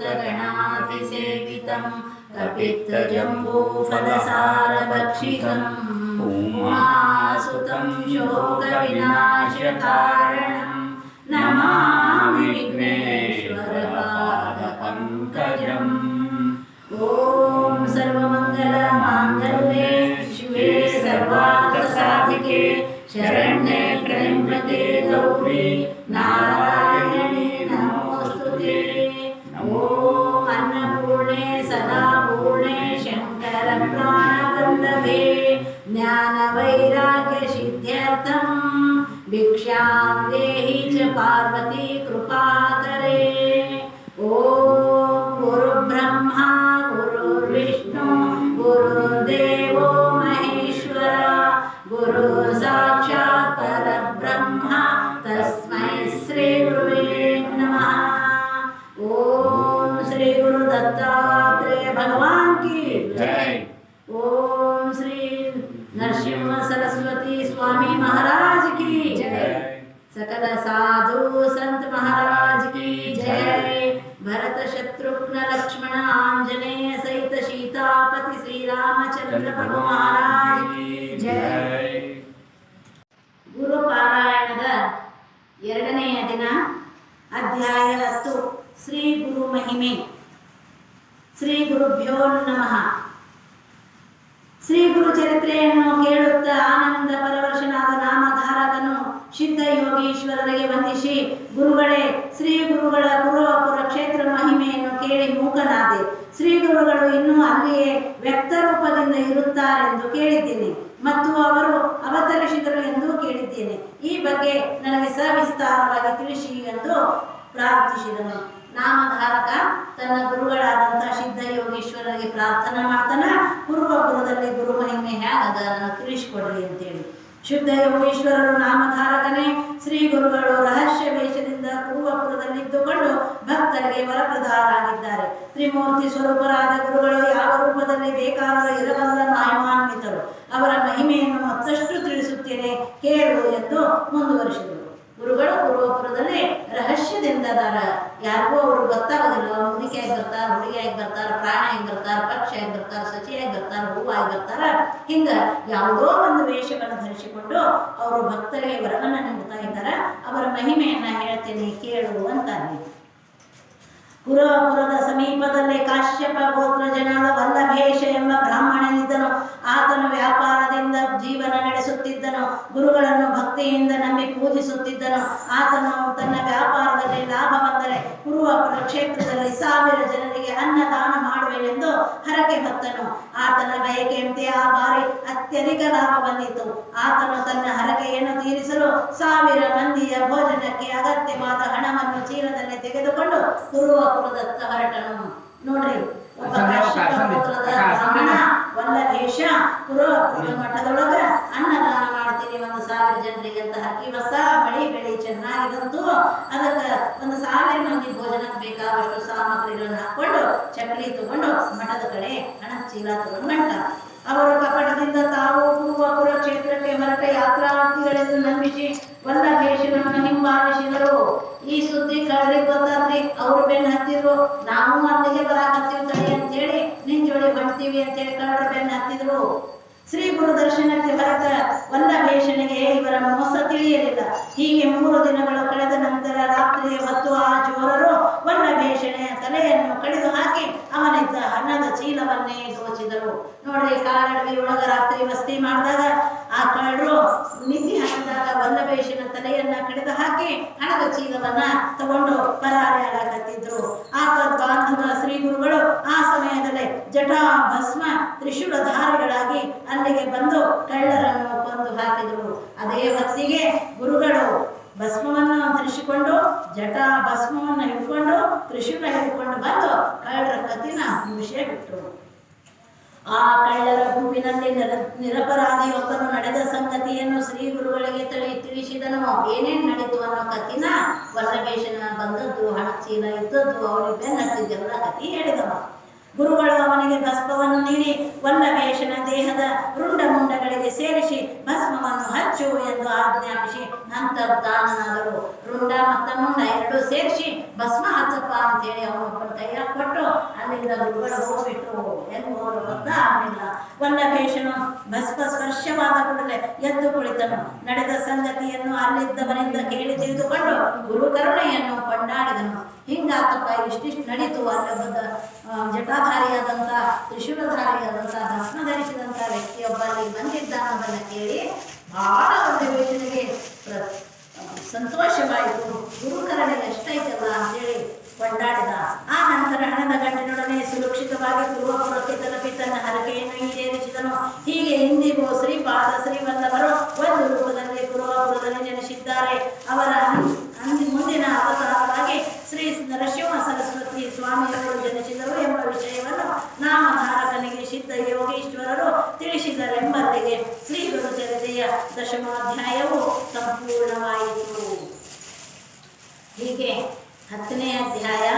भूतगणातिसेवितं कपित्तजम्बूफलसारभक्षितम् उमासुतं शोकविनाशकारणं नमामि विघ्नेश्वरपादपङ्कजम् पार्वती कृपाकरे ॐ गुरुब्रह्मा, गुरुर्विष्णु, गुरुर्देवो महेश्वर, गुरु साक्षात् परब्रह्म श्रीगुरुवे नमः। ॐ श्री गुरु दत्तात्रेय भगवान की जय। सकल साधु संत महाराज की जय भरत शत्रुघ्न लक्ष्मण आंजनेय सहित सीतापति श्री रामचंद्र प्रभु महाराज की जय ಗುರು ಪಾರಾಯಣದ ಎರಡನೆಯ ದಿನ ಅಧ್ಯಾಯ ಹತ್ತು ಶ್ರೀ ಗುರು ಮಹಿಮೆ ಶ್ರೀ ಗುರುಭ್ಯೋ ನಮಃ ಶ್ರೀ ಗುರು ಚರಿತ್ರೆಯನ್ನು ಕೇಳುತ್ತಾ ಆನಂದ ಪರವಶನಾದ ನಾಮಧಾರಕನು ಯೋಗೀಶ್ವರರಿಗೆ ವಂದಿಸಿ, ಗುರುಗಳೇ, ಶ್ರೀ ಗುರುಗಳ ಗುರುವಪುರ ಕ್ಷೇತ್ರ ಮಹಿಮೆಯನ್ನು ಕೇಳಿ ಮೂಕನಾದೆ. ಶ್ರೀ ಗುರುಗಳು ಇನ್ನೂ ಅಲ್ಲಿಯೇ ವ್ಯಕ್ತ ರೂಪದಿಂದ ಇರುತ್ತಾರೆಂದು ಕೇಳಿದ್ದೇನೆ. ಮತ್ತು ಅವರು ಅವತರಿಸಿದರು ಎಂದು ಕೇಳಿದ್ದೇನೆ. ಈ ಬಗ್ಗೆ ನನಗೆ ಸವಿಸ್ತಾರವಾಗಿ ತಿಳಿಸಿ ಎಂದು ಪ್ರಾರ್ಥಿಸಿದನು. ನಾಮಧಾರಕ, ತನ್ನ ಗುರುಗಳಾದಂಥ ಸಿದ್ಧ ಯೋಗೀಶ್ವರರಿಗೆ ಪ್ರಾರ್ಥನೆ ಮಾಡ್ತಾನ? ಪೂರ್ವಪುರದಲ್ಲಿ ಗುರು ಮಹಿಮೆ ಹೇಗದ ನನಗೆ ತಿಳಿಸಿಕೊಡ್ರಿ ಅಂತೇಳಿ. ಶುದ್ಧ ಯೋಗೀಶ್ವರರು ನಾಮಧಾರಕನೇ. ಶ್ರೀ ಗುರುಗಳು ರಹಸ್ಯ ವೇಷದಿಂದ ಪೂರ್ವಪುರದಲ್ಲಿದ್ದುಕೊಂಡು ಭಕ್ತರಿಗೆ ವರಪ್ರದಾರಾಗಿದ್ದಾರೆ. ತ್ರಿಮೂರ್ತಿ ಸ್ವರೂಪರಾದ ಗುರುಗಳು ಯಾವ ರೂಪದಲ್ಲಿ ಬೇಕಾದರೂ ಇರಬಲ್ಲ ಮಹಿಮಾನ್ವಿತರು ಅವರ ಮಹಿಮೆಯನ್ನು ಮತ್ತಷ್ಟು ತಿಳಿಸುತ್ತೇನೆ ಕೇಳು ಎಂದು ಮುಂದುವರಿಸಿದರು ಗುರುಗಳು ಪೂರ್ವಪುರದಲ್ಲಿ ರಹಸ್ಯದಿಂದ ಅದಾರ ಯಾರಿಗೂ ಅವರು ಗೊತ್ತಾಗೋದಿಲ್ಲ ಮುದುಕಿಯಾಗಿ ಬರ್ತಾರ ಹುಡುಗಿಯಾಗಿ ಬರ್ತಾರ ಪ್ರಾಣಿಯಾಗಿ ಬರ್ತಾರ ಪಕ್ಷಿಯಾಗಿ ಸಚಿಯಾಗಿ ಬರ್ತಾರ ಹೂವಾಗಿ ಬರ್ತಾರ ಹಿಂಗ ಯಾವುದೋ ಒಂದು ವೇಷವನ್ನು ಧರಿಸಿಕೊಂಡು ಅವರು ಭಕ್ತರಿಗೆ ವರವನ್ನ ನೀಡ್ತಾ ಇದ್ದಾರ. ಅವರ ಮಹಿಮೆಯನ್ನ ಹೇಳ್ತೇನೆ, ಕೇಳು ಅಂತ ಪುರಪುರದ ಸಮೀಪದಲ್ಲಿ ಕಾಶ್ಯಪ ಗೋತ್ರ ಜನಾದ ಮಾಡುವೆನೆಂದು ಹರಕೆ ಹೊತ್ತನು. ಆತನ ಬಯಕೆಯಂತೆ ಆ ಬಾರಿ ಅತ್ಯಧಿಕ ಲಾಭ ಬಂದಿತು ಆತನು ತನ್ನ ಹರಕೆಯನ್ನು ತೀರಿಸಲು ಸಾವಿರ ಮಂದಿಯ ಭೋಜನಕ್ಕೆ ಅಗತ್ಯವಾದ ಹಣವನ್ನು ಚೀಲದಲ್ಲಿ ತೆಗೆದುಕೊಂಡು ಪೂರ್ವಪುರದತ್ತ ಹೊರಟನು. ನೋಡ್ರಿ ಒಬ್ಬ ವಲ್ಲಭೇಶ ಪುರಪುರದ ಮಠದೊಳಗ ಅನ್ನದಾನ ಮಾಡ್ತೀನಿ ಒಂದು ಸಾವಿರ ಜನರಿಗೆ ಅಂತ ಹಾಕಿ ಭತ್ತ ಮಳಿ ಬೆಳಿ ಚೆನ್ನಾಗಿ ಬಂತು ಅದಕ್ಕೆ ಒಂದು ಸಾವಿರ ಮಂದಿ ಭೋಜನಕ್ಕೆ ಬೇಕಾದಷ್ಟು ಸಾಮಗ್ರಿಗಳನ್ನ ಹಾಕೊಂಡು ಚಕ್ಲಿ ತಗೊಂಡು ಮಠದ ಕಡೆ ಹಣ ಚೀಲ ತಗೊಂಡು ಅವರು ಕಪಟದಿಂದ ತಾವು ಪೂರ್ವ ಕ್ಷೇತ್ರಕ್ಕೆ ಹೊರಟ ಯಾತ್ರಾರ್ಥಿಗಳೆಂದು ನಂಬಿಸಿ ವಲ್ಲಭೇಶನನ್ನು ಹಿಂಬಾಲಿಸಿದರು. ಈ ಸುದ್ದಿ ಕಳ್ರಿಗೆ ಗೊತ್ತಾದ್ರಿ, ಅವ್ರು ಬೆನ್ನ ಹತ್ತಿದ್ರು. ನಾವು ಅಲ್ಲಿಗೆ ಬರಾಕತ್ತೀವಿ ತಡಿ ಅಂತೇಳಿ, ನಿನ್ ಜೋಡಿ ಅಂತ ಅಂತೇಳಿ ಕಳ್ಳರ ಬೆನ್ನ ಹತ್ತಿದ್ರು. ಶ್ರೀ ಗುರು ದರ್ಶನಕ್ಕೆ ಹೊರಟ ವಲ್ಲಭೇಶನಿಗೆ ಇವರ ಮೋಸ ತಿಳಿಯಲಿಲ್ಲ. ಹೀಗೆ ಮೂರು ದಿನಗಳು ಕಳೆದ ನಂತರ ರಾತ್ರಿ ಹೊತ್ತು ಆ ಚೋರರು ವಲ್ಲಭೇಷಣೆಯ ತಲೆಯನ್ನು ಕಡಿದು ಹಾಕಿ ಅವನಿದ್ದ ಹಣದ ಚೀಲವನ್ನೇ ದೋಚಿದರು ನೋಡ್ರಿ ಕಾಲಡವಿ ಒಳಗ ರಾತ್ರಿ ವಸ್ತಿ ಮಾಡಿದಾಗ ಆ ಕಳ್ಳರು ನಿಧಿ ಹಾಕಿದಾಗ ವಲ್ಲಭೇಶನ ತಲೆಯನ್ನ ಕಡಿದು ಹಾಕಿ ಚೀಲವನ್ನ ತಗೊಂಡು ಪರಾರಿಯಾಗತ್ತಿದ್ರು ಆತ ಬಾಂಧವ ಶ್ರೀ ಗುರುಗಳು ಆ ಸಮಯದಲ್ಲಿ ಜಟಾ ಭಸ್ಮ ತ್ರಿಶೂಲಧಾರಿಗಳಾಗಿ ಅಲ್ಲಿಗೆ ಬಂದು ಕಳ್ಳರನ್ನು ಕೊಂದು ಹಾಕಿದರು. ಅದೇ ಹೊತ್ತಿಗೆ ಗುರುಗಳು ಭಸ್ಮವನ್ನು ಧರಿಸಿಕೊಂಡು ಜಟಾ ಭಸ್ಮವನ್ನು ಹಿಡ್ಕೊಂಡು, ತ್ರಿಶೂಲ ಹಿಡ್ಕೊಂಡು ಬಂದು ಕಳ್ಳರ ಕತ್ತಿನ ಮುಗಿಸೇ ಬಿಟ್ಟರು ಆ ಕಳ್ಳರ ಗುಂಪಿನಲ್ಲಿ ನಿರ ನಿರಪರಾಧಿಯೊಬ್ಬನು ನಡೆದ ಸಂಗತಿಯನ್ನು ಶ್ರೀ ಗುರುಗಳಿಗೆ ತಿಳಿ ತಿಳಿಸಿದನು ಏನೇನು ನಡೀತು ಅನ್ನೋ ಕಥಿನ ವರ್ಣವೇಷನ ಬಂದದ್ದು ಹಣ ಚೀಲ ಇದ್ದದ್ದು, ಅವನಿಗೆ ನಡೆದಿದ್ದೆಲ್ಲ ಕಥೆ ಹೇಳಿದವ ಗುರುಗಳು ಅವನಿಗೆ ಭಸ್ಮವನ್ನು ನೀಡಿ ವಲ್ಲಭೇಶನ ದೇಹದ ರುಂಡ ಮುಂಡಗಳಿಗೆ ಸೇರಿಸಿ ಭಸ್ಮವನ್ನು ಹಚ್ಚು ಎಂದು ಆಜ್ಞಾಪಿಸಿ ಅಂತರ್ಧಾನನಾದರು ರುಂಡ ಮತ್ತು ಮುಂಡ ಎರಡು ಸೇರಿಸಿ ಭಸ್ಮ ಹಚ್ಚಪ್ಪ ಅಂತೇಳಿ ಅವನು ಕೈಯ ಕೊಟ್ಟು ಅಲ್ಲಿಂದ ಗುರುಗಳು ಹೋಗ್ಬಿಟ್ಟು ಎಂದು ಹೋದ್ರು ಗೊತ್ತಾ ಆಗಲಿಲ್ಲ ವಲ್ಲಭೇಶನು ಭಸ್ಮ ಸ್ಪರ್ಶವಾದ ಕೂಡಲೇ ಎದ್ದು ಕುಳಿತನು. ನಡೆದ ಸಂಗತಿಯನ್ನು ಅಲ್ಲಿದ್ದವರಿಂದ ಕೇಳಿ ತಿಳಿದುಕೊಂಡು ಗುರುಕರುಣೆಯನ್ನು ಕೊಂಡಾಡಿದನು. ಹಿಂಗಾತಪ್ಪ, ಇಷ್ಟಿಷ್ಟು ನಡೀತು ಅಲ್ಲ ಜಟಾಧಾರಿಯಾದಂಥ ತ್ರಿಶೂಲಧಾರಿಯಾದಂಥ ಭಸ್ಮ ಧರಿಸಿದಂಥ ವ್ಯಕ್ತಿಯೊಬ್ಬ ಅಲ್ಲಿ ಬಂದಿದ್ದ ಅನ್ನೋದನ್ನ ಕೇಳಿ ಬಹಳ ವಲ್ಲಭೇಶನಿಗೆ ಪ್ರ ಸಂತೋಷವಾಯಿತು. ಗುರುಕರಣೆ ಎಷ್ಟೈತಲ್ಲ ಅಂತೇಳಿ ಕೊಂಡಾಡಿದ. ಆ ನಂತರ ಹಣದ ಗಂಟಿನೊಡನೆ ಸುರಕ್ಷಿತವಾಗಿ ಪೂರ್ವಪುರಕ್ಕೆ ತಲುಪಿ ತನ್ನ ಹರಕೆಯನ್ನು ಈಡೇರಿಸಿದನು. ಹೀಗೆ ಇಂದಿಗೂ ಶ್ರೀಪಾದ ಶ್ರೀವಲ್ಲಭರು ಒಂದು ರೂಪದಲ್ಲಿ ಪೂರ್ವಪುರದಲ್ಲಿ ನೆಲೆಸಿದ್ದಾರೆ ಅವರ ಅಂದಿ ಮುಂದಿನ ಅವತಾರವಾಗಿ ಶ್ರೀ ನರಸಿಂಹ ಸರಸ್ವತಿ ಸ್ವಾಮಿಯವರು ಜನಿಸಿದರು ಎಂಬ ವಿಷಯವನ್ನು ನಾಮಧಾರಕನಿಗೆ ಸಿದ್ಧ ಯೋಗೀಶ್ವರರು ತಿಳಿಸಿದರೆಂಬಲ್ಲಿಗೆ ಶ್ರೀ ಗುರುಚರಿತೆಯ ದಶಮಾಧ್ಯಾಯವು ಸಂಪೂರ್ಣವಾಯಿತು. ಹೀಗೆ ಹತ್ತನೇ ಅಧ್ಯಾಯ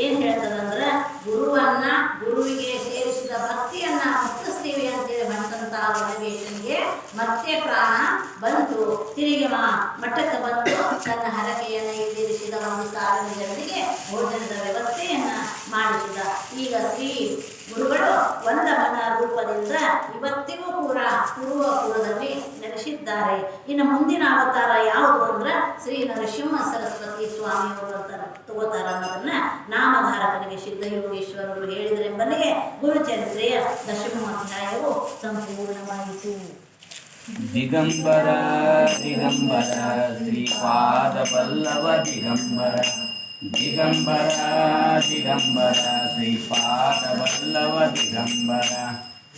ಏನ್ ಹೇಳ್ತದಂದ್ರೆ, ಗುರುವನ್ನ ಗುರುವಿಗೆ ಸೇರಿಸಿದ ಭಕ್ತಿಯನ್ನ ಮುಕ್ತಿಸ್ತೀವಿ ಅಂತೇಳಿ ಬಂತಂತ ವನವೇಶನಿಗೆ ಮತ್ತೆ ಪ್ರಾಣ ಬಂತು. ತಿರುಗಿ ಮಾ, ಮಠಕ್ಕೆ ಬಂದು ತನ್ನ ಹರಕೆಯನ್ನು ಈಡೇರಿಸಿದ ಒಂದು ಸಾವಿರ ಜನರಿಗೆ ಭೋಜನದ ವ್ಯವಸ್ಥೆಯನ್ನ ಮಾಡಿಸಿದ. ಈಗ ಶ್ರೀ ಗುರುಗಳು ವಂದಮನ ರೂಪದಿಂದ ಇವತ್ತಿಗೂ ಕೂಡ ಪೂರ್ವಪುರದಲ್ಲಿ ನೆಲೆಸಿದ್ದಾರೆ. ಇನ್ನು ಮುಂದಿನ ಅವತಾರ ಯಾವುದು ಅಂದ್ರೆ ಶ್ರೀ ನರಸಿಂಹ ಸರಸ್ವತಿ ಸ್ವಾಮಿಯವರು ಅಂತ ತಗೋತಾರ ಅನ್ನೋದನ್ನ ನಾಮಧಾರಕನಿಗೆ ಸಿದ್ಧಯೋಗೇಶ್ವರರು ಹೇಳಿದರೆಂಬಲ್ಲಿಗೆ ಗುರುಚರಿತ್ರೆಯ ದಶಮಾಧ್ಯಾಯವು ಸಂಪೂರ್ಣವಾಯಿತು. ದಿಗಂಬರ ದಿಗಂಬರ ಶ್ರೀಪಾದ ಪಲ್ಲವ ದಿಗಂಬರ. ದಿಗಂಬರ ದಿಗಂಬರ ಶ್ರೀಪಾದ ಪಲ್ಲವ ದಿಗಂಬರ.